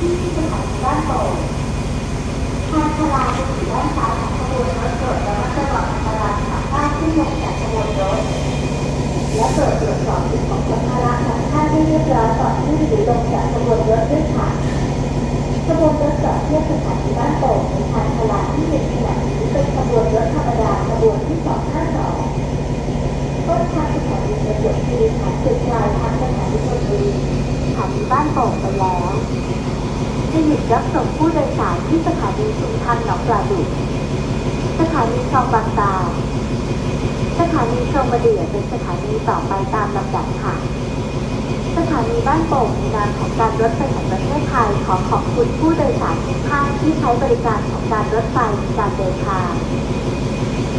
ที่จังหวัดบ้านโป่งทางชลาจะอยู่ด้านซ้ายของขบวนรถเกิดและมักจวันตรายจากภาพที่ลงจากขบวนรถและเกิดตรวจสอบสิ่ของสัมาระของท่านให้เรียบร้อยก่อนที่จลงจากขบวนรถด้วยค่ะขบวนรถจอดเทียบสถานีบ้านโป่งทางชลาที่เป็นขนานี้เป็นขบวนรถธรรมดาขบวนที่252ต้นทางสถาระจวบคีรีขันธ์ดปลทางสถานีชลบุรีขันบ้านโป่งไปแล้ว จะหยุดรับส่งผู้โดยสารที่สถานีสุพรรณหนองปลาดุกสถานีคลองบางตา สถานีคลองมะเดือเป็นสถานีต่อไปตามลำดับค่ะ สถานีบ้านโป่งในนามของการรถไฟแห่งประเทศไทยขอขอบคุณผู้โดยสารทุกท่านที่ใช้บริการของการรถไฟในการเดินทาง